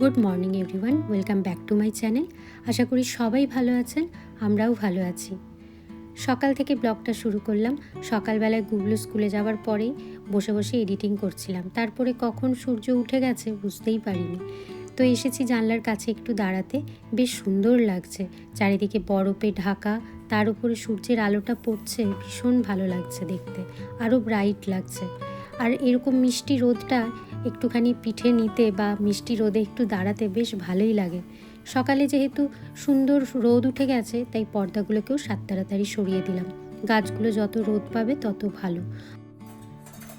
Good morning everyone welcome back to my channel আশা করি সবাই ভালো আছেন, আমরাও ভালো আছি। সকাল থেকে ব্লগটা শুরু করলাম। সকালবেলায় গুগলো স্কুলে যাওয়ার পরেই বসে বসে এডিটিং করছিলাম। তারপরে কখন সূর্য উঠে গেছে বুঝতেই পারিনি। তো এসেছি জানলার কাছে একটু দাঁড়াতে। বেশ সুন্দর লাগছে। চারিদিকে বরফে ঢাকা, তার উপরে সূর্যের আলোটা পড়ছে। ভীষণ ভালো লাগছে দেখতে। আরও ব্রাইট লাগছে। আর এরকম মিষ্টি রোদটা একটুখানি পিঠে নিতে বা মিষ্টি রোদে একটু দাঁড়াতে বেশ ভালোই লাগে। সকালে যেহেতু সুন্দর রোদ উঠে গেছে, তাই পর্দাগুলোকেও সাত তাড়াতাড়ি সরিয়ে দিলাম। গাছগুলো যত রোদ পাবে তত ভালো।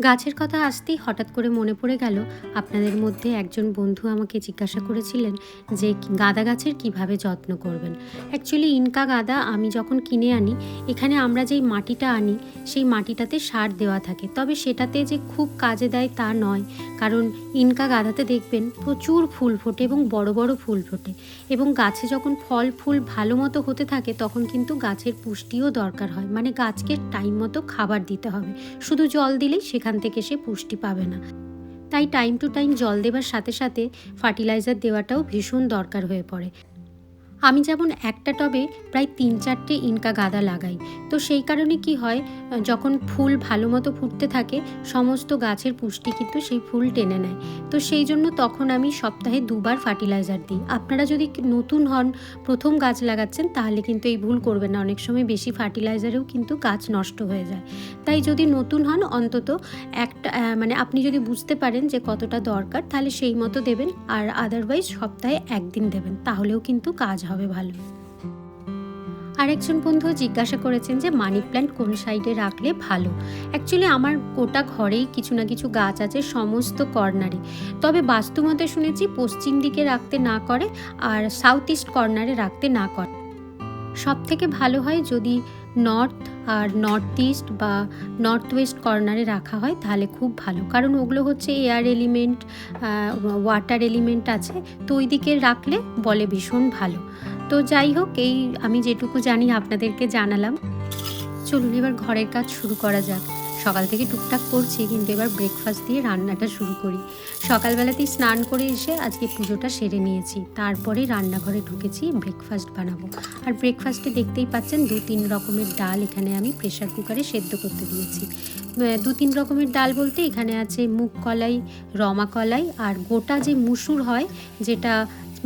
গাছের কথা আসতেই হঠাৎ করে মনে পড়ে গেল, আপনাদের মধ্যে একজন বন্ধু আমাকে জিজ্ঞাসা করেছিলেন যে গাঁদা গাছের কীভাবে যত্ন করবেন। অ্যাকচুয়ালি ইনকা গাঁদা আমি যখন কিনে আনি, এখানে আমরা যেই মাটিটা আনি, সেই মাটিটাতে সার দেওয়া থাকে। তবে সেটাতে যে খুব কাজে দেয় তা নয়, কারণ ইনকা গাঁদাতে দেখবেন প্রচুর ফুল ফোটে এবং বড় বড় ফুল ফোটে। এবং গাছে যখন ফল ফুল ভালো মতো হতে থাকে, তখন কিন্তু গাছের পুষ্টিও দরকার হয়। মানে গাছকে টাইম মতো খাবার দিতে হবে। শুধু জল দিলেই সেখান থেকে সে পুষ্টি পাবে না। তাই টাইম টু টাইম জল দেবার সাথে সাথে ফার্টিলাইজার দেওয়াটাও ভীষণ দরকার হয়ে পড়ে। আমি যেমন একটা টবে প্রায় তিন চারটে ইনকা গাদা লাগাই। তো সেই কারণে কি হয়, যখন ফুল ভালো মতো ফুটতে থাকে, সমস্ত গাছের পুষ্টি কিন্তু সেই ফুল টেনে নেয়। তো সেই জন্য তখন আমি সপ্তাহে দুবার ফার্টিলাইজার দিই। আপনারা যদি নতুন হন, প্রথম গাছ লাগাচ্ছেন, তাহলে কিন্তু এই ভুল করবেন না। অনেক সময় বেশি ফার্টিলাইজারেও কিন্তু গাছ নষ্ট হয়ে যায়। তাই যদি নতুন হন, অন্তত একটা মানে আপনি যদি বুঝতে পারেন যে কতটা দরকার, তাহলে সেই মতো দেবেন। আর আদারওয়াইজ সপ্তাহে একদিন দেবেন, তাহলেও কিন্তু কাজ হবে ভালো। আরেকজন বন্ধু জিজ্ঞাসা করেছেন যে মানি প্ল্যান্ট কোন সাইডে রাখলে ভালো? অ্যাকচুয়ালি আমার গোটা ঘরেই কিছু না কিছু গাছ আছে সমস্ত কর্নারে। তবে বাস্তুমতে শুনেছি পশ্চিম দিকে রাখতে না করে আর সাউথ ইস্ট কর্নারে রাখতে না করে। সব থেকে ভালো হয় যদি নর্থ আর নর্থ ইস্ট বা নর্থ ওয়েস্ট কর্নারে রাখা হয়, তাহলে খুব ভালো। কারণ ওগুলো হচ্ছে এয়ার এলিমেন্ট ওয়াটার এলিমেন্ট আছে, তো ওই দিকে রাখলে বলে ভীষণ ভালো। তো যাই হোক, এই আমি যেটুকু জানি আপনাদেরকে জানালাম। চলুন এবার ঘরের কাজ শুরু করা যাক। সকাল থেকে টুকটাক করছি, কিন্তু এবার ব্রেকফাস্ট দিয়ে রান্নাটা শুরু করি। সকালবেলাতেই স্নান করে এসে আজকে পুজোটা সেরে নিয়েছি। তারপরে রান্নাঘরে ঢুকেছি ব্রেকফাস্ট বানাবো। আর ব্রেকফাস্টে দেখতেই পাচ্ছেন দু তিন রকমের ডাল এখানে আমি প্রেশার কুকারে সেদ্ধ করতে দিয়েছি। দু তিন রকমের ডাল বলতে এখানে আছে মুগ কলাই, রমা কলাই আর গোটা যে মুসুর হয়, যেটা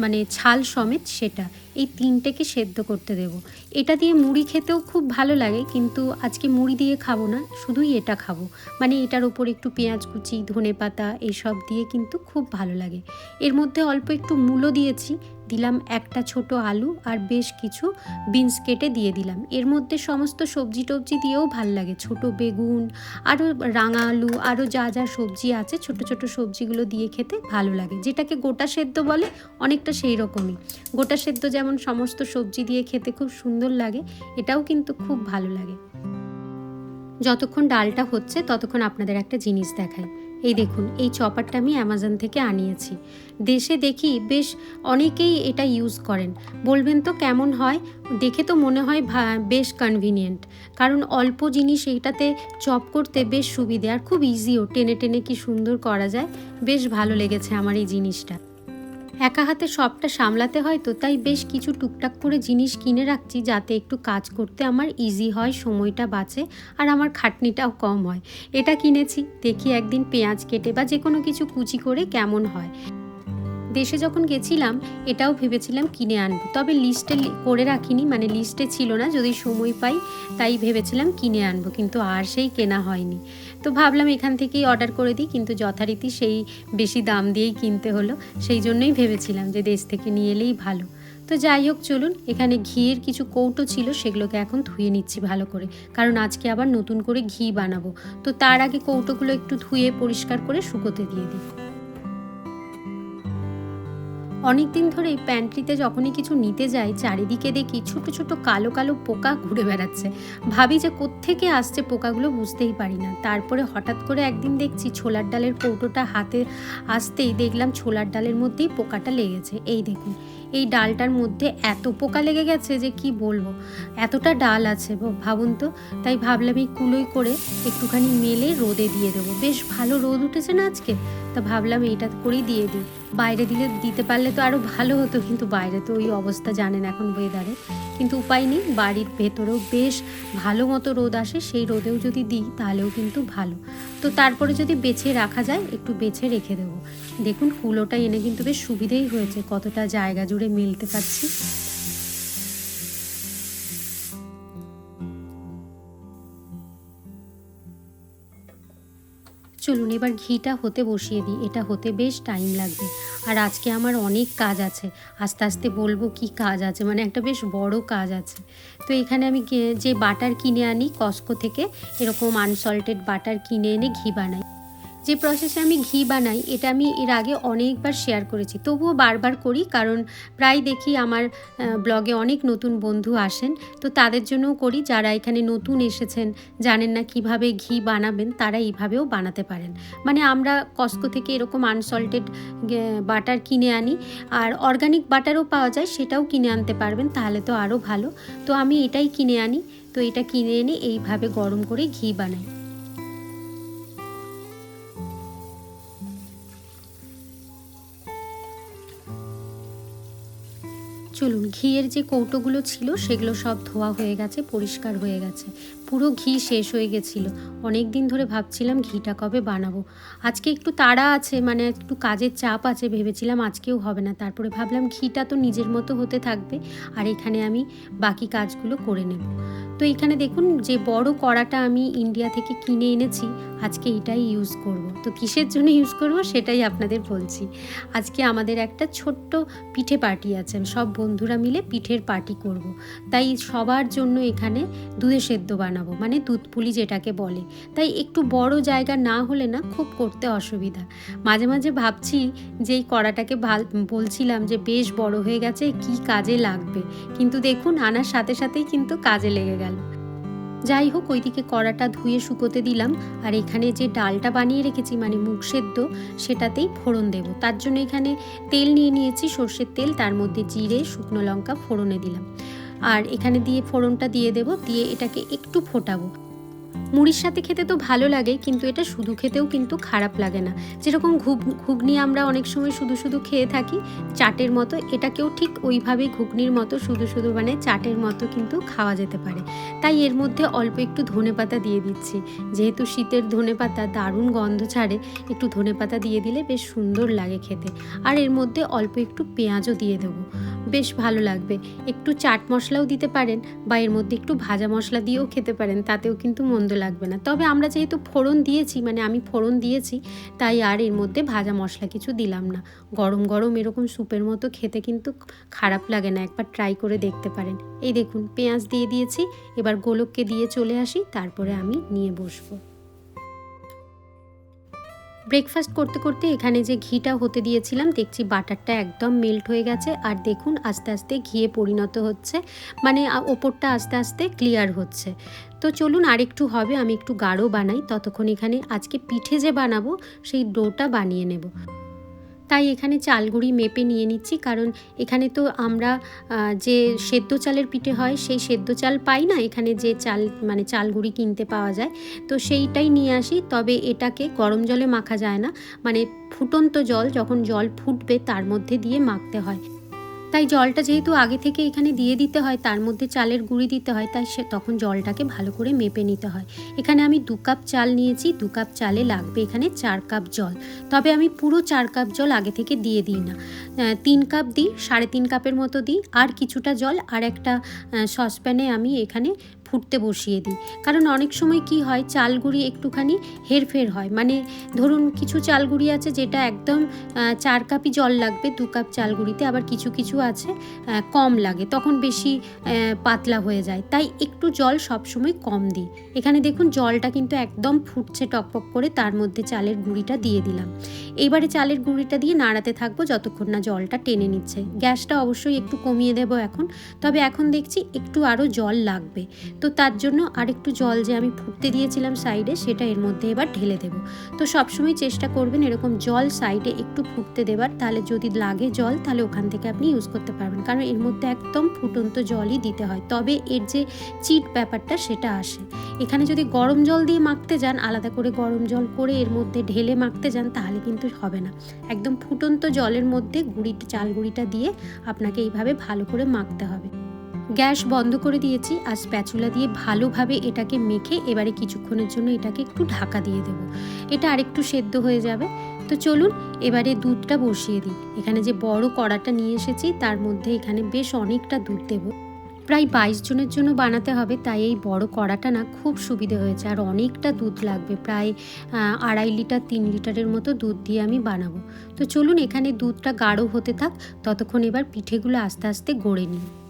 মানে ছাল সমেত সেটা। এই তিনটেকে সেদ্ধ করতে দেব। এটা দিয়ে মুড়ি খেতেও খুব ভালো লাগে, কিন্তু আজকে মুড়ি দিয়ে খাব না, শুধুই এটা খাব। মানে এটার ওপর একটু পেঁয়াজ কুচি ধনে পাতা এইসব দিয়ে কিন্তু খুব ভালো লাগে। এর মধ্যে অল্প একটু মূলো দিয়েছি দিলাম একটা ছোট আলু আর বেশ কিছু বিনস কেটে দিয়ে দিলাম। এর মধ্যে সমস্ত সবজি টবজি দিয়েও ভালো লাগে। ছোট বেগুন আরও রাঙা আলু আরও যা যা সবজি আছে, ছোট ছোট সবজিগুলো দিয়ে খেতে ভালো লাগে। যেটাকে গোটা সেদ্ধ বলে অনেকটা সেই রকমই গোটা সেদ্ধ যেমন সমস্ত সবজি দিয়ে খেতে খুব সুন্দর লাগে, এটাও কিন্তু খুব ভালো লাগে। যতক্ষণ ডালটা হচ্ছে, ততক্ষণ আপনাদের একটা জিনিস দেখাই। এই দেখুন, এই চপারটা আমি অ্যামাজন থেকে আনিয়েছি। দেশে দেখি বেশ অনেকেই এটা ইউজ করেন। বলবেন তো কেমন হয়? দেখে তো মনে হয় বেশ কনভিনিয়েন্ট কারণ অল্প জিনিস এইটাতে চপ করতে বেশ সুবিধে। আর খুব ইজিও টেনে টেনে কি সুন্দর করা যায়? বেশ ভালো লেগেছে আমার এই জিনিসটা। একা হাতে সবটা সামলাতে হয় তো, তাই বেশ কিছু টুকটাক করে জিনিস কিনে রাখছি যাতে একটু কাজ করতে আমার ইজি হয়, সময়টা বাঁচে আর আমার খাটনিটাও কম হয়। এটা কিনেছি, দেখি একদিন পেঁয়াজ কেটে বা যে কোনো কিছু কুচি করে কেমন হয়। দেশে যখন গেছিলাম, এটাও ভেবেছিলাম কিনে আনব, তবে লিস্টে করে রাখিনি মানে লিস্টে ছিল না, যদি সময় পাই তাই ভেবেছিলাম কিনে আনব, কিন্তু আর সেই কেনা হয়নি। তো ভাবলাম এখান থেকেই অর্ডার করে দিই, কিন্তু যথারীতি সেই বেশি দাম দিয়েই কিনতে হলো। সেই জন্যই ভেবেছিলাম যে দেশ থেকে নিয়ে এলেই ভালো। তো যাই হোক, চলুন, এখানে ঘিয়ের কিছু কৌটো ছিল, সেগুলোকে এখন ধুয়ে নিচ্ছি ভালো করে। কারণ আজকে আবার নতুন করে ঘি বানাবো। তো তার আগে কৌটোগুলো একটু ধুয়ে পরিষ্কার করে শুকোতে দিয়ে দিই। অনেক দিন ধরে প্যান্ট্রিতে যখনই কিছু নিতে যাই, চারিদিকে দেখি ছোট ছোট কালো কালো পোকা ঘুরে বেড়াচ্ছে। ভাবি যে কোত্থেকে আসছে পোকাগুলো বুঝতেই পারি না। তারপরে হঠাৎ করে একদিন দেখছি ছোলার ডালের কৌটোটা হাতে আসতেই দেখলাম ছোলার ডালের মধ্যেই পোকাটা লেগেছে। এই দেখুন, এই ডালটার মধ্যে এত পোকা লেগে গেছে যে কি বলব? এতটা ডাল আছে ভাবুন তো। তাই ভাবলাম এই কুলোই করে একটুখানি মেলে রোদে দিয়ে দেবো। বেশ ভালো রোদ উঠেছে না আজকে? তা ভাবলাম এইটা করেই দিয়ে দিই। বাইরে দিলে দিতে পারলে তো আরও ভালো হতো, কিন্তু বাইরে তো ওই অবস্থা জানেন এখন ওয়েদারে কিন্তু উপায় নেই, বাড়ির ভেতরেও বেশ ভালো মতো রোদ আসে, সেই রোদেও যদি দিই তাহলেও কিন্তু ভালো। তো তারপরে যদি বেছে রাখা যায়, একটু বেছে রেখে দেবো। দেখুন কুলোটা এনে কিন্তু বেশ সুবিধেই হয়েছে, কতটা জায়গা জুড়ে মিলতে পারছি। চলুন এবার ঘিটা হতে বসিয়ে দিই, এটা হতে বেশ টাইম লাগবে। আর আজকে আমার অনেক কাজ আছে, আস্তে আস্তে বলব কি কাজ আছে মানে একটা বেশ বড় কাজ আছে। তো এখানে আমি যে বাটার কিনে আনি কস্কো থেকে, এরকম আনসল্টেড বাটার কিনে এনে ঘি বানাই। যে প্রসেসে আমি ঘি বানাই, এটা আমি এর আগে অনেকবার শেয়ার করেছি। তবুও বারবার করি, কারণ প্রায় দেখি আমার ব্লগে অনেক নতুন বন্ধু আসেন, তো তাদের জন্যও করি। যারা এখানে নতুন এসেছেন, জানেন না কীভাবে ঘি বানাবেন, তারা এইভাবেও বানাতে পারেন। মানে আমরা কস্কো থেকে এরকম আনসল্টেড বাটার কিনে আনি, আর অর্গানিক বাটারও পাওয়া যায়, সেটাও কিনে আনতে পারবেন, তাহলে তো আরও ভালো। তো আমি এটাই কিনে আনি, তো এটা কিনে এনে এইভাবে গরম করে ঘি বানাই। চলুন ঘিয়ের যে কৌটোগুলো ছিল সেগুলো সব ধোয়া হয়ে গেছে পরিষ্কার হয়ে গেছে। পুরো ঘি শেষ হয়ে গেছিল। অনেক দিন ধরে ভাবছিলাম ঘিটা কবে বানাবো। আজকে একটু তাড়া আছে মানে একটু কাজের চাপ আছে, ভেবেছিলাম আজকেও হবে না। তারপরে ভাবলাম ঘিটা তো নিজের মতো হতে থাকবে, আর এখানে আমি বাকি কাজগুলো করে নেব। তো এখানে দেখুন যে বড় কড়াটা আমি ইন্ডিয়া থেকে কিনে এনেছি, আজকে এটাই ইউজ করব। তো কিসের জন্য ইউজ করব সেটাই আপনাদের বলছি। আজকে আমাদের একটা ছোট্ট পিঠে পার্টি আছে, সব বন্ধুরা মিলে পিঠের পার্টি করব। তাই সবার জন্য এখানে দুধে সেদ্ধ বানাবো। মানে দুধ পুলি যেটাকে বলে। তাই একটু বড় জায়গা না হলে না খুব করতে অসুবিধা। মাঝে মাঝে ভাবছি যে এই কড়াটাকে ভালো, বলছিলাম যে বেশ বড় হয়ে গেছে, কি কাজে লাগবে? কিন্তু দেখুন, আনার সাথে সাথেই কিন্তু কাজে লেগে গেল। যাই হোক, ওইদিকে কড়াটা ধুয়ে শুকোতে দিলাম, আর এখানে যে ডালটা বানিয়ে রেখেছি মানে মুগ সেদ্ধ, সেটাতেই ফোড়ন দেব। তার জন্য এখানে তেল নিয়ে নিয়েছি, সর্ষের তেল, তার মধ্যে জিরে, শুকনো লঙ্কা ফোড়নে দিলাম। আর এখানে দিয়ে ফোড়নটা দিয়ে দেব দিয়ে এটাকে একটু ফোটাবো। মুড়ির সাথে খেতে তো ভালো লাগে, কিন্তু এটা শুধু খেতেও কিন্তু খারাপ লাগে না। যেরকম ঘুগ ঘুগনি আমরা অনেক সময় শুধু শুধু খেয়ে থাকি, চাটের মতো এটাকেও ঠিক ওইভাবেই ঘুগনির মতো শুধু শুধু মানে চাটের মতো কিন্তু খাওয়া যেতে পারে। তাই এর মধ্যে অল্প একটু ধনে পাতা দিয়ে দিচ্ছি। যেহেতু শীতের ধনে পাতা দারুণ গন্ধ ছাড়ে, একটু ধনে পাতা দিয়ে দিলে বেশ সুন্দর লাগে খেতে। আর এর মধ্যে অল্প একটু পেঁয়াজও দিয়ে দেবো। বেশ ভালো লাগবে। একটু চাট মশলাও দিতে পারেন বা এর মধ্যে একটু ভাজা মশলা দিয়েও খেতে পারেন, তাতেও কিন্তু মন্দ লাগবে না। তবে আমরা যেহেতু ফোড়ন দিয়েছি মানে আমি ফোড়ন দিয়েছি, তাই আর এর মধ্যে ভাজা মশলা কিছু দিলাম না। গরম গরম এরকম স্যুপের মতো খেতে কিন্তু খারাপ লাগে না, একবার ট্রাই করে দেখতে পারেন। এই দেখুন, পেঁয়াজ দিয়ে দিয়েছি, এবার গোলককে দিয়ে চলে আসি, তারপরে আমি নিয়ে বসবো। ব্রেকফাস্ট করতে করতে এখানে যে ঘিটা হতে দিয়েছিলাম, দেখছি বাটারটা একদম মেল্ট হয়ে গেছে, আর দেখুন আস্তে আস্তে ঘিয়ে পরিণত হচ্ছে মানে ওপরটা আস্তে আস্তে ক্লিয়ার হচ্ছে। তো চলুন আরেকটু হবে, আমি একটু গাঢ় বানাই। ততক্ষণ এখানে আজকে পিঠে যে বানাবো, সেই ডোটা বানিয়ে নেব। তাই এখানে চালগুড়ি মেপে নিয়ে নিচ্ছি, কারণ এখানে তো আমরা যে সেদ্ধ চালের পিঠে হয়, সেই সেদ্ধ চাল পাই না, এখানে যে চাল মানে চালগুড়ি কিনতে পাওয়া যায়। তো সেইটাই নিয়ে আসি, তবে এটাকে গরম জলে মাখা যায় না। মানে ফুটন্ত জল, যখন জল ফুটবে, তার মধ্যে দিয়ে মাখতে হয়। তাই জলটা যেহেতু আগে থেকে এখানে দিয়ে দিতে হয়, তার মধ্যে চালের গুঁড়ি দিতে হয়, তাই সে তখন জলটাকে ভালো করে মেপে নিতে হয়। এখানে আমি দু কাপ চাল নিয়েছি, দু কাপ চালে লাগবে এখানে চার কাপ জল। তবে আমি পুরো চার কাপ জল আগে থেকে দিয়ে দিই না। তিন কাপ দিই, সাড়ে তিন কাপের মতো দিই, আর কিছুটা জল, আর একটা সসপ্যানে আমি এখানে ফুটতে বসিয়ে দিই। কারণ অনেক সময় কি হয়, চালগুড়ি একটুখানি হেরফের হয়। মানে ধরুন কিছু চালগুড়ি আছে যেটা একদম চার কাপই জল লাগবে, দু কাপ চালগুড়িতে, আবার কিছু কিছু আছে কম লাগে। তখন বেশি পাতলা হয়ে যায়। তাই একটু জল সবসময় কম দিই। এখানে দেখুন জলটা কিন্তু একদম ফুটছে টকপক করে, তার মধ্যে চালের গুঁড়িটা দিয়ে দিলাম। এইবারে চালের গুঁড়িটা দিয়ে নাড়াতে থাকব যতক্ষণ না জলটা টেনে নিচ্ছে। গ্যাসটা অবশ্যই একটু কমিয়ে দেবো এখন। তবে এখন দেখছি একটু আরও জল লাগবে। তো তো তার জন্য আরেকটু জল যে আমি ফুটতে দিয়েছিলাম সাইডে, সেটা এর মধ্যে এবার ঢেলে দেবো। তো সবসময় চেষ্টা করবেন এরকম জল সাইডে একটু ফুটতে দেবার। তাহলে যদি লাগে জল, তাহলে ওখান থেকে আপনি ইউজ করতে পারবেন। কারণ এর মধ্যে একদম ফুটন্ত জলই দিতে হয়। তবে এর যে চিট ব্যাপারটা, সেটা আসে। এখানে যদি গরম জল দিয়ে মাখতে যান, আলাদা করে গরম জল করে এর মধ্যে ঢেলে মাখতে যান, তাহলে কিন্তু হবে না। একদম ফুটন্ত জলের মধ্যে গুঁড়িটা চাল গুঁড়িটা দিয়ে আপনাকে এইভাবে ভালো করে মাখতে হবে। গ্যাস বন্ধ করে দিয়েছি, আর স্প্যাচুলা দিয়ে ভালোভাবে এটাকে মেখে এবারে কিছুক্ষণের জন্য এটাকে একটু ঢাকা দিয়ে দেব। এটা আরেকটু সেদ্ধ হয়ে যাবে। তো চলুন, এবারে দুধটা বসিয়ে দিই। এখানে যে বড় কড়াটা নিয়ে এসেছি, তার মধ্যে এখানে বেশ অনেকটা দুধ দেবো। প্রায় বাইশ জনের জন্য বানাতে হবে, তাই এই বড় কড়াটা না খুব সুবিধে হয়েছে, আর অনেকটা দুধ লাগবে। প্রায় আড়াই লিটার, তিন লিটারের মতো দুধ দিয়ে আমি বানাবো। তো চলুন, এখানে দুধটা গাঢ় হতে থাক, ততক্ষণ এবার পিঠেগুলো আস্তে আস্তে গড়ে নিই।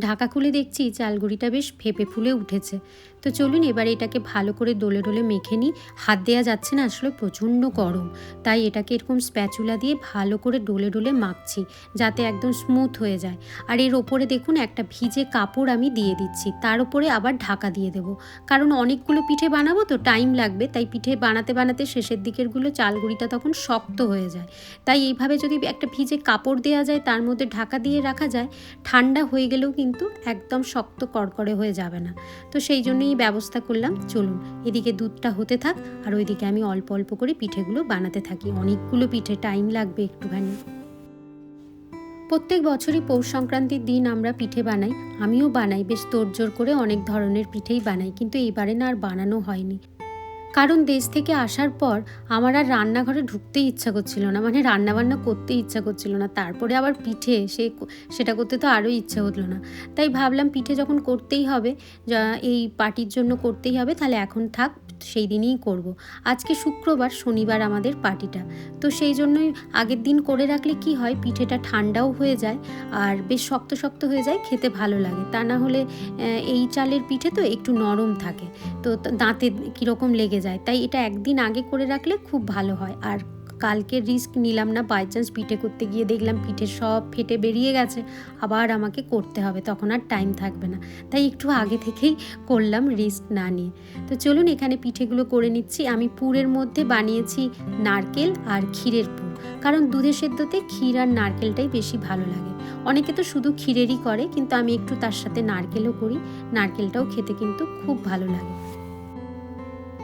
ঢাকা খুলে দেখছি চালগুড়িটা বেশ ফেপে ফুলে উঠেছে। তো চলুন এবার এটাকে ভালো করে ডলে ডলে মেখে নিই। হাত দেওয়া যাচ্ছে না, আসলে প্রচণ্ড গরম। তাই এটাকে এরকম স্প্যাচুলা দিয়ে ভালো করে ডোলে ডলে মাখছি, যাতে একদম স্মুথ হয়ে যায়। আর এর ওপরে দেখুন, একটা ভিজে কাপড় আমি দিয়ে দিচ্ছি। তার উপরে আবার ঢাকা দিয়ে দেব। কারণ অনেকগুলো পিঠে বানাবো তো টাইম লাগবে, তাই পিঠে বানাতে বানাতে শেষের দিকেরগুলো চালগুড়িটা তখন শক্ত হয়ে যায়। তাই এইভাবে যদি একটা ভিজে কাপড় দেওয়া যায়, তার মধ্যে ঢাকা দিয়ে রাখা যায়, ঠান্ডা হয়ে গেলেও কিন্তু একদম শক্ত কড়কড়ে হয়ে যাবে না। তো সেই জন্যই ব্যবস্থা করলাম। চলুন, এদিকে দুধটা হতে থাক আর ওইদিকে আমি অল্প অল্প করে পিঠেগুলো বানাতে থাকি। অনেকগুলো পিঠে টাইম লাগবে একটুখানি। প্রত্যেক বছরই পৌষ সংক্রান্তির দিন আমরা পিঠে বানাই। আমিও বানাই, বেশ তোড়জোড় করে অনেক ধরনের পিঠেই বানাই, কিন্তু এবারে না আর বানানো হয়নি। কারণ দেশ থেকে আসার পর আমার আর রান্নাঘরে ঢুকতে ইচ্ছা করছিল না মানে রান্নাবান্না করতে ইচ্ছা করছিল না। তারপরে আবার পিঠে, সে সেটা করতে তো আরও ইচ্ছা হলো না। তাই ভাবলাম পিঠে যখন করতেই হবে এই পার্টির জন্য করতেই হবে, তাহলে এখন থাক সেই দিনেই করব। আজকে শুক্রবার, শনিবার আমাদের পার্টিটা। তো সেই জন্যই আগের দিন করে রাখলে কি হয়, পিঠেটা ঠান্ডাও হয়ে যায় আর বেশ শক্ত শক্ত হয়ে যায়, খেতে ভালো লাগে। তা না হলে এই চালের পিঠে তো একটু নরম থাকে। তো, দাঁতে কীরকম লেগে যায়। তাই এটা একদিন আগে করে রাখলে খুব ভালো হয়। আর কালকে রিস্ক নিলাম না বাই চান্স পিঠে করতে গিয়ে দেখলাম পিঠে সব ফেটে বেরিয়ে গেছে, আবার আমাকে করতে হবে, তখন আর টাইম থাকবে না। তাই একটু আগে থেকেই করলাম রিস্ক না নিয়ে। তো চলুন এখানে পিঠেগুলো করে নিচ্ছি। আমি পুরের মধ্যে বানিয়েছি নারকেল আর ক্ষীরের পুর, কারণ দুধের সেদ্ধতে ক্ষীর আর নারকেলটাই বেশি ভালো লাগে। অনেকে তো শুধু ক্ষীরেরই করে, কিন্তু আমি একটু তার সাথে নারকেলও করি, নারকেলটাও খেতে কিন্তু খুব ভালো লাগে।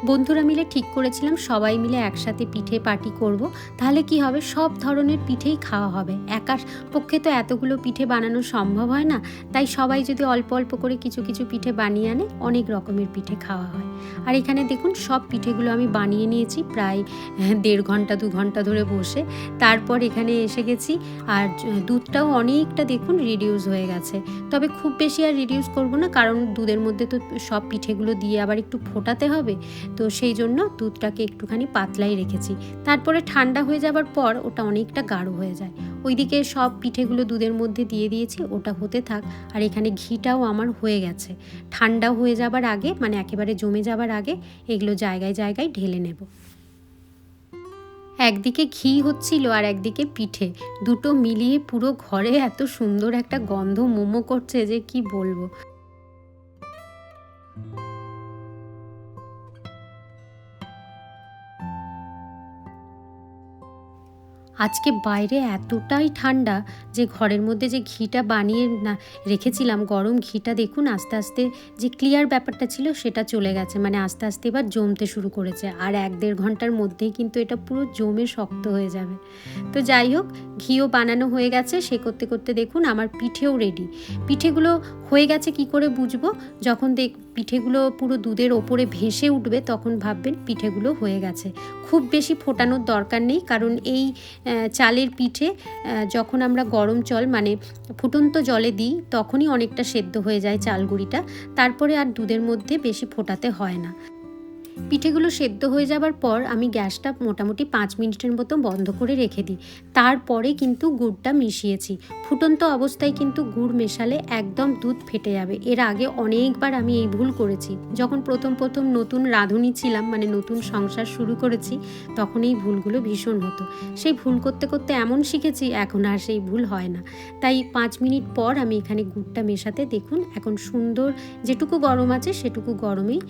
বন্ধুরা মিলে ঠিক করেছিলাম, সবাই মিলে একসাথে পিঠে পার্টি করব। তাহলে কি হবে? সব ধরনের পিঠেই খাওয়া হবে। একার পক্ষে তো এতগুলো পিঠে বানানো সম্ভব হয় না। তাই সবাই যদি অল্প অল্প করে কিছু কিছু পিঠে বানিয়ে আনে, অনেক রকমের পিঠে খাওয়া হয়। আর এখানে দেখুন সব পিঠেগুলো আমি বানিয়ে নিয়েছি প্রায় দেড় ঘণ্টা, দু ঘণ্টা ধরে বসে। তারপর এখানে এসে গেছি আর দুধটাও অনেকটা দেখুন রিডিউস হয়ে গেছে। তবে খুব বেশি আর রিডিউস করব না, কারণ দুধের মধ্যে তো সব পিঠেগুলো দিয়ে আবার একটু ফোটাতে হবে। তো সেই জন্য দুধটাকে একটুখানি পাতলাই রেখেছি। তারপরে ঠান্ডা হয়ে যাবার পর ওটা অনেকটা গাঢ় হয়ে যায়। ওইদিকে সব পিঠেগুলো দুধের মধ্যে দিয়ে দিয়েছি, ওটা হতে থাক। আর এখানে ঘিটাও আমার হয়ে গেছে। ঠান্ডা হয়ে যাবার আগে মানে একেবারে জমে যাবার আগে, এগুলো জায়গায় জায়গায় ঢেলে নেব। একদিকে ঘি হচ্ছিল আর একদিকে পিঠে। দুটো মিলিয়ে পুরো ঘরে এত সুন্দর একটা গন্ধ মোমো করছে যে কি বলব। আজকে বাইরে এতটাই ঠান্ডা যে ঘরের মধ্যে যে ঘিটা বানিয়ে না রেখেছিলাম, গরম ঘিটা দেখুন আস্তে আস্তে যে ক্লিয়ার ব্যাপারটা ছিল সেটা চলে গেছে। মানে আস্তে আস্তে এবার জমতে শুরু করেছে। আর এক দেড় ঘণ্টার মধ্যেই কিন্তু এটা পুরো জমে শক্ত হয়ে যাবে। তো যাই হোক, ঘিও বানানো হয়ে গেছে। সে করতে করতে দেখুন আমার পিঠেও রেডি পিঠেগুলো হয়ে গেছে কি করে বুঝব? যখন দেখ পিঠেগুলো পুরো দুধের ওপরে ভেসে উঠবে, তখন ভাববেন পিঠেগুলো হয়ে গেছে। খুব বেশি ফোটানোর দরকার নেই, কারণ এই চালের পিঠে যখন আমরা গরম জল মানে ফুটন্ত জলে দিই, তখনই অনেকটা সেদ্ধ হয়ে যায় চালগুড়িটা তারপরে আর দুধের মধ্যে বেশি ফোটাতে হয় না। পিঠেগুলো সেদ্ধ হয়ে যাবার পর আমি গ্যাসটা মোটামুটি পাঁচ মিনিটের মতো বন্ধ করে রেখে দিই। তারপরে কিন্তু গুড়টা মিশিয়েছি। ফুটন্ত অবস্থায় কিন্তু গুড় মেশালে একদম দুধ ফেটে যাবে। এর আগে অনেকবার আমি এই ভুল করেছি। যখন প্রথম প্রথম নতুন রাঁধুনি ছিলাম মানে নতুন সংসার শুরু করেছি, তখন এই ভুলগুলো ভীষণ হতো। সেই ভুল করতে করতে এমন শিখেছি, এখন আর সেই ভুল হয় না। তাই পাঁচ মিনিট পর আমি এখানে গুড়টা মেশাতে দেখুন, এখন সুন্দর যেটুকু গরম আছে, সেটুকু গরমেই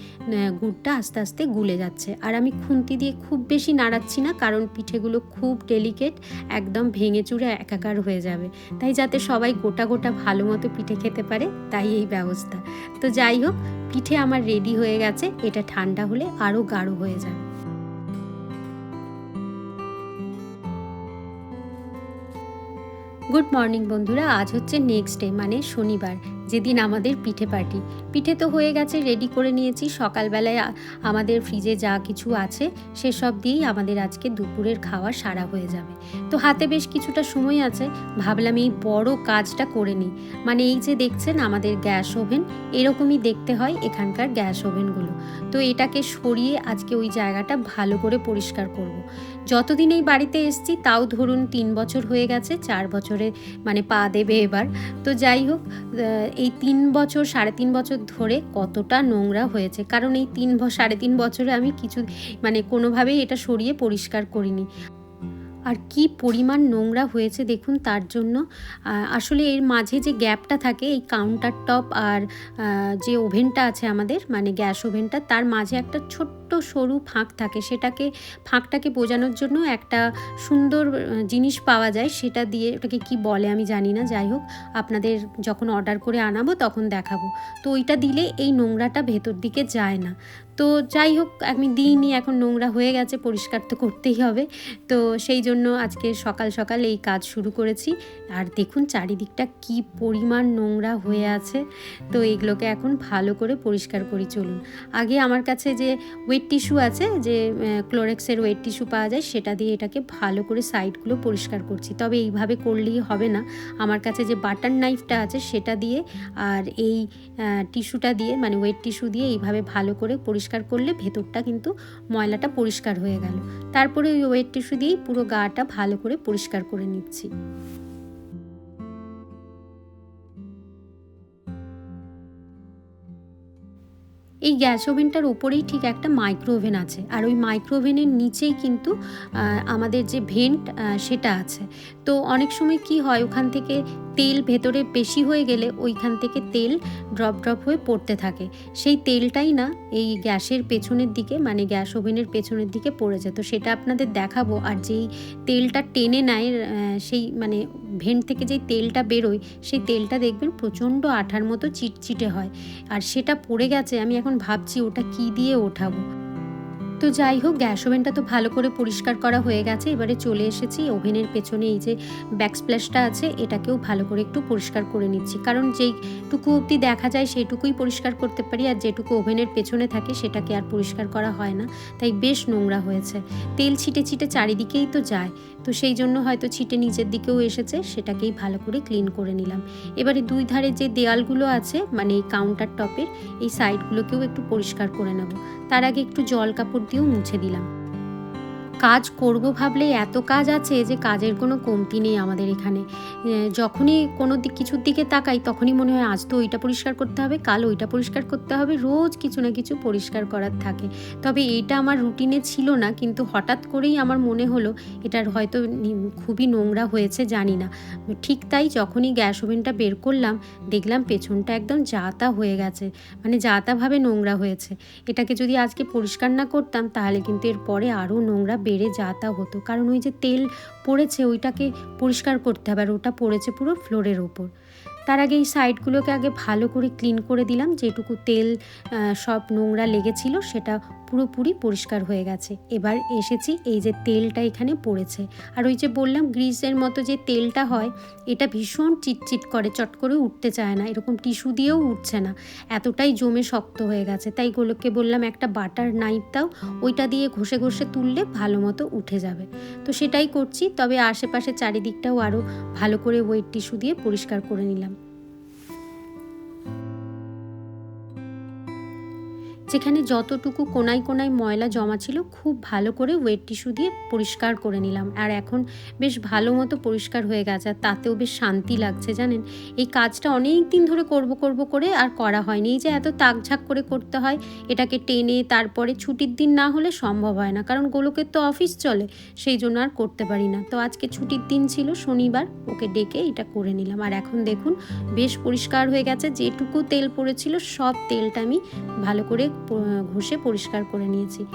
গুড়টা আস্তে আস্তে গুলে যাচ্ছে। আর আমি খুন্তি দিয়ে খুব বেশি নাড়াচ্ছি না, কারণ পিঠেগুলো খুব ডেলিকেট একদম ভেঙে চুরে একাকার হয়ে যাবে। তাই যাতে সবাই গোটা গোটা ভালো মতো পিঠে খেতে পারে, তাই এই ব্যবস্থা। তো যাই হোক, পিঠে আমার রেডি হয়ে গেছে, এটা ঠান্ডা হলে আরও গাঢ় হয়ে যাবে। গুড মর্নিং বন্ধুরা, আজ হচ্ছে নেক্সট ডে মানে শনিবার। যেদিন আমাদের পিঠে পার্টি। পিঠে তো হয়ে গেছে রেডি করে নিয়েছি। সকালবেলায় আমাদের ফ্রিজে যা কিছু আছে, সেসব দিয়েই আমাদের আজকে দুপুরের খাওয়া সারা হয়ে যাবে। তো হাতে বেশ কিছুটা সময় আছে, ভাবলাম এই বড় কাজটা করে নিই। মানে এই যে দেখছেন, আমাদের গ্যাস ওভেন, এরকমই দেখতে হয় এখানকার গ্যাস ওভেনগুলো। তো এটাকে সরিয়ে আজকে ওই জায়গাটা ভালো করে পরিষ্কার করব। যতদিন এই বাড়িতে এসছি, তাও ধরুন তিন বছর হয়ে গেছে, চার বছরে মানে পা দেবে এবার। তো যাই হোক এই তিন বছর, সাড়ে তিন বছর ধরে কতটা নোংরা হয়েছে। কারণ এই তিন সাড়ে তিন বছরে আমি কিছু মানে কোনোভাবেই এটা সরিয়ে পরিষ্কার করিনি। আর কি পরিমাণ নোংরা হয়েছে দেখুন তার জন্য। আসলে এর মাঝে যে গ্যাপটা থাকে, এই কাউন্টার টপ আর যে ওভেনটা আছে আমাদের মানে গ্যাস ওভেনটা, তার মাঝে একটা ছোট্ট সরু ফাঁক থাকে। সেটাকে, ফাঁকটাকে বোঝানোর জন্য একটা সুন্দর জিনিস পাওয়া যায়। সেটা দিয়ে ওটাকে কি বলে আমি জানি না। যাই হোক, আপনাদের যখন অর্ডার করে আনাবো তখন দেখাবো। তো ওইটা দিলে এই নোংরাটা ভেতর দিকে যায় না। তো যাই হোক, আমি দিইনি এখন নোংরা হয়ে গেছে, পরিষ্কার তো করতেই হবে। তো সেই জন্য আজকে সকাল সকাল এই কাজ শুরু করেছি। আর দেখুন চারিদিকটা কি পরিমাণ নোংরা হয়ে আছে। তো এগুলোকে এখন ভালো করে পরিষ্কার করি চলুন। আগে আমার কাছে যে ওয়েট টিস্যু আছে, যে ক্লোরেক্সের ওয়েট টিস্যু পাওয়া যায়, সেটা দিয়ে এটাকে ভালো করে সাইডগুলো পরিষ্কার করছি। তবে এইভাবে করলেই হবে না। আমার কাছে যে বাটার নাইফটা আছে, সেটা দিয়ে আর এই টিস্যুটা দিয়ে মানে ওয়েট টিস্যু দিয়ে এইভাবে ভালো করে পরিষ্কার করলে ভেতরটা কিন্তু ময়লাটা পরিষ্কার হয়ে গেল। তারপরে ওই ওয়েট টিস্যু দিয়েই পুরো গাটা ভালো করে পরিষ্কার করে নিচ্ছি। এই গ্যাস ওভেনটার ওপরেই ঠিক একটা মাইক্রো ওভেন আছে। আর ওই মাইক্রো ওভেনের নিচেই কিন্তু আমাদের যে ভেন্ট সেটা আছে। তো অনেক সময় কি হয়, ওখান থেকে তেল ভেতরে বেশি হয়ে গেলে ওইখান থেকে তেল ড্রপ ড্রপ হয়ে পড়তে থাকে। সেই তেলটাই না এই গ্যাসের পেছনের দিকে মানে গ্যাস ওভেনের পেছনের দিকে পড়ে যেত সেটা আপনাদের দেখাবো। আর যেই তেলটা টেনে নেয় সেই মানে ভেন্ট থেকে যেই তেলটা বেরোয়, সেই তেলটা দেখবেন প্রচণ্ড আঠার মতো চিটচিটে হয়। আর সেটা পড়ে গেছে, আমি এখন ভাবছি ওটা কি দিয়ে ওঠাবো। তো যাই হোক, গ্যাস ওভেনটা তো ভালো করে পরিষ্কার করা হয়ে গেছে। এবারে চলে এসেছি ওভেনের পেছনে, এই যে ব্যাকস্প্ল্যাশটা আছে, এটাকেও ভালো করে একটু পরিষ্কার করে নিচ্ছি। কারণ যেইটুকু অবধি দেখা যায়, সেইটুকুই পরিষ্কার করতে পারি, আর যেটুকু ওভেনের পেছনে থাকে, সেটাকে আর পরিষ্কার করা হয় না। তাই বেশ নোংরা হয়েছে। তেল ছিটে ছিটে চারিদিকেই তো যায়। তো সেই জন্য হয়তো ছিটে নিচের দিকেও এসেছে, সেটাকেই ভালো করে ক্লিন করে নিলাম। এবারে দুই ধারে যে দেয়ালগুলো আছে মানে এই কাউন্টার টপের এই সাইডগুলোকেও একটু পরিষ্কার করে নেব। তার আগে একটু জল কাপড় দিয়েও মুছে দিলাম। কাজ করব ভাবলে এত কাজ আছে যে কাজের কোনো কমতি নেই আমাদের এখানে। যখনই কোনো দিক কিছুর দিকে তাকাই তখনই মনে হয় আজ তো ওইটা পরিষ্কার করতে হবে, কাল ওইটা পরিষ্কার করতে হবে, রোজ কিছু না কিছু পরিষ্কার করার থাকে। তবে এইটা আমার রুটিনে ছিল না, কিন্তু হঠাৎ করেই আমার মনে হলো এটার হয়তো খুবই নোংরা হয়েছে, জানি না। ঠিক তাই যখনই গ্যাস ওভেনটা বের করলাম, দেখলাম পেছনটা একদম জাতা হয়ে গেছে মানে জাতাভাবে নোংরা হয়েছে। এটাকে যদি আজকে পরিষ্কার না করতাম, তাহলে কিন্তু এরপরে আরও নোংরা বেড়ে যা তা হতো। কারণ ওই যে তেল পড়েছে ওইটাকে পরিষ্কার করতে হবে আর ওটা পড়েছে পুরো ফ্লোরের ওপর। তার আগে এই সাইডগুলোকে আগে ভালো করে ক্লিন করে দিলাম। যেটুকু তেল সব নোংরা লেগেছিল সেটা পুরোপুরি পরিষ্কার হয়ে গেছে। এবার এসেছি এই যে তেলটা এখানে পড়েছে। আর ওই যে বললাম গ্রিসের মতো যে তেলটা হয়, এটা ভীষণ চিটচিট করে, চট করে উঠতে চায় না। এরকম টিস্যু দিয়েও উঠছে না। এতটাই জমে শক্ত হয়ে গেছে। তাই গোলককে বললাম, একটা বাটার নাইফ দাও। ওইটা দিয়ে ঘষে ঘষে তুললে ভালো মতো উঠে যাবে। তো সেটাই করছি। তবে আশেপাশে চারিদিকটাও আরও ভালো করে ওয়েট টিস্যু দিয়ে পরিষ্কার করে নিলাম। যেখানে যতটুকু কোনায় কোনায় ময়লা জমা ছিল, খুব ভালো করে ওয়েট টিস্যু দিয়ে পরিষ্কার করে নিলাম। আর এখন বেশ ভালো মতো পরিষ্কার হয়ে গেছে, আর তাতেও বেশ শান্তি লাগছে, জানেন? এই কাজটা অনেক দিন ধরে করব করব করে আর করা হয়নি। এই যে এত তাকঝাক করে করতে হয়, এটাকে টেনে তারপরে ছুটির দিন না হলে সম্ভব হয় না, কারণ গোলকের তো অফিস চলে, সেই জন্য আর করতে পারি না। তো আজকে ছুটির দিন ছিল, শনিবার ওকে ডেকে এটা করে নিলাম। আর এখন দেখুন, বেশ পরিষ্কার হয়ে গেছে, যেটুকু তেল পড়েছিল, সব তেলটা আমি ভালো করে ঘষে পরিষ্কার করে নিয়েছি।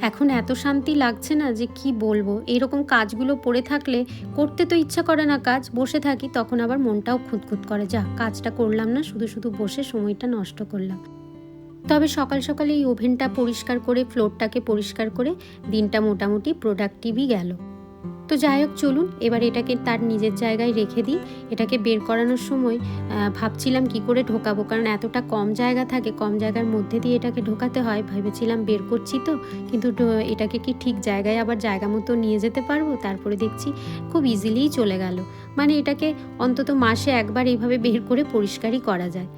এখন এত শান্তি লাগছে না যে কি বলব? এরকম কাজগুলো পড়ে থাকলে করতে তো ইচ্ছা করে না কাজ। বসে থাকি, তখন আবার মনটাও খুঁতখুত করে। যা, কাজটা করলাম না, শুধু শুধু বসে সময়টা নষ্ট করলাম। তবে সকাল সকাল এই ওভেনটা পরিষ্কার করে, ফ্লোরটাকে পরিষ্কার করে দিনটা মোটামুটি প্রোডাক্টিভই গেল। তো যাই হোক, চলুন, এবার এটাকে তার নিজের জায়গায় রেখে দিই। এটাকে বের করানোর সময় ভাবছিলাম কি করে ঢোকাবো, কারণ এতটা কম জায়গা থাকে, কম জায়গার মধ্যে দিয়ে এটাকে ঢোকাতে হয়, ভেবেছিলাম বের করছি তো, কিন্তু এটাকে কি ঠিক জায়গায় আবার জায়গা মতো নিয়ে যেতে পারব? তারপরে দেখছি খুব ইজিলিই চলে গেল। মানে এটাকে অন্তত মাসে একবার এইভাবে বের করে পরিষ্কারই করা যায়।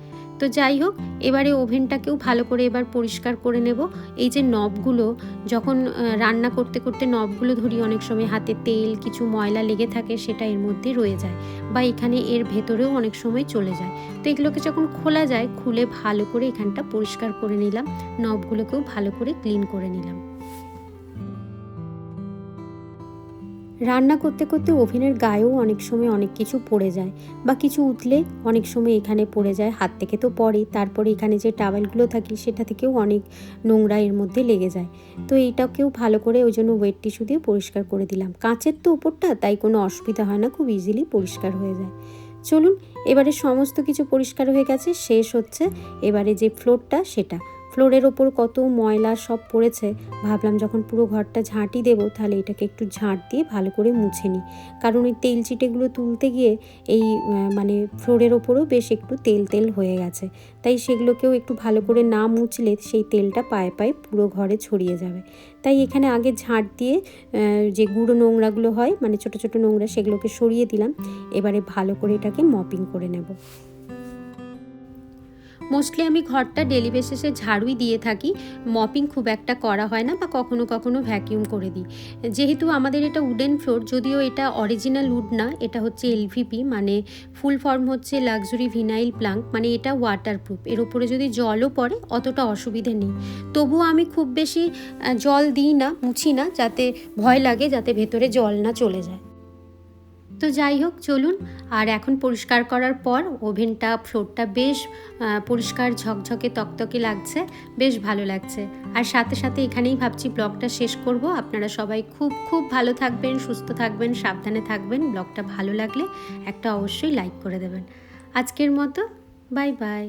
তো যাই হোক, এবারে ওভেনটাকেও ভালো করে এবার পরিষ্কার করে নেব। এই যে নবগুলো, যখন রান্না করতে করতে নবগুলো ধরি, অনেক সময় হাতে তেল, কিছু ময়লা লেগে থাকে, সেটা এর মধ্যে রয়ে যায় বা এখানে এর ভেতরেও অনেক সময় চলে যায়। তো এগুলোকে যখন খোলা যায়, খুলে ভালো করে এখানটা পরিষ্কার করে নিলাম, নবগুলোকেও ভালো করে ক্লিন করে নিলাম। রান্না করতে করতে ওভেনের গায়েও অনেক সময় অনেক কিছু পড়ে যায় বা কিছু উঠলে অনেক সময় এখানে পড়ে যায়, হাত থেকে তো পড়েই তারপরে এখানে যে টাওয়েলগুলো থাকে সেটা থেকেও অনেক নোংরা এর মধ্যে লেগে যায়। তো এইটাকেও ভালো করে ওই জন্য ওয়েট টিস্যু দিয়ে পরিষ্কার করে দিলাম। কাঁচের তো উপরটা তাই কোনো অসুবিধা হয় না, খুব ইজিলি পরিষ্কার হয়ে যায়। চলুন, এবারে সমস্ত কিছু পরিষ্কার হয়ে গেছে, শেষ হচ্ছে। এবারে যে ফ্লোরটা সেটা। ফ্লোরের ওপর কত ময়লা সব পড়েছে, ভাবলাম যখন পুরো ঘরটা ঝাঁটি দেবো, তাহলে এটাকে একটু ঝাঁট দিয়ে ভালো করে মুছে নিই। কারণ ওই তেল চিটেগুলো তুলতে গিয়ে এই মানে ফ্লোরের ওপরও বেশ একটু তেল তেল হয়ে গেছে। তাই সেগুলোকেও একটু ভালো করে না মুছলে সেই তেলটা পায়ে পায়ে পুরো ঘরে ছড়িয়ে যাবে। তাই এখানে আগে ঝাঁট দিয়ে যে গুঁড়ো নোংরাগুলো হয় মানে ছোট ছোট নোংরা সেগুলোকে সরিয়ে দিলাম। এবারে ভালো করে এটাকে মপিং করে নেব। মোস্টলি আমি ঘরটা ডেলি বেসিসে ঝাড়ুই দিয়ে থাকি। মপিং খুব একটা করা হয় না বা কখনো কখনো ভ্যাকিউম করে দিই। যেহেতু আমাদের এটা উডেন ফ্লোর যদিও এটা অরিজিনাল উড না, এটা হচ্ছে এলভিপি মানে ফুল ফর্ম হচ্ছে লাক্সুরি ভিনাইল প্লাঙ্ক মানে এটা ওয়াটারপ্রুফ এর উপরে যদি জলও পড়ে, অতটা অসুবিধে নেই। তবুও আমি খুব বেশি জল দিই না, মুছি না, যাতে ভয় লাগে, যাতে ভেতরে জল না চলে যায়। তো যাই হোক, চলুন। আর এখন পরিষ্কার করার পর ওভেনটা, ফ্লোরটা বেশ পরিষ্কার, ঝকঝকে, তকতকে লাগছে। বেশ ভালো লাগছে। আর সাথে সাথে এখানেই ভাবছি ব্লগটা শেষ করব। আপনারা সবাই খুব খুব ভালো থাকবেন, সুস্থ থাকবেন, সাবধানে থাকবেন। ব্লগটা ভালো লাগলে একটা অবশ্যই লাইক করে দেবেন। আজকের মতো, বাই বাই।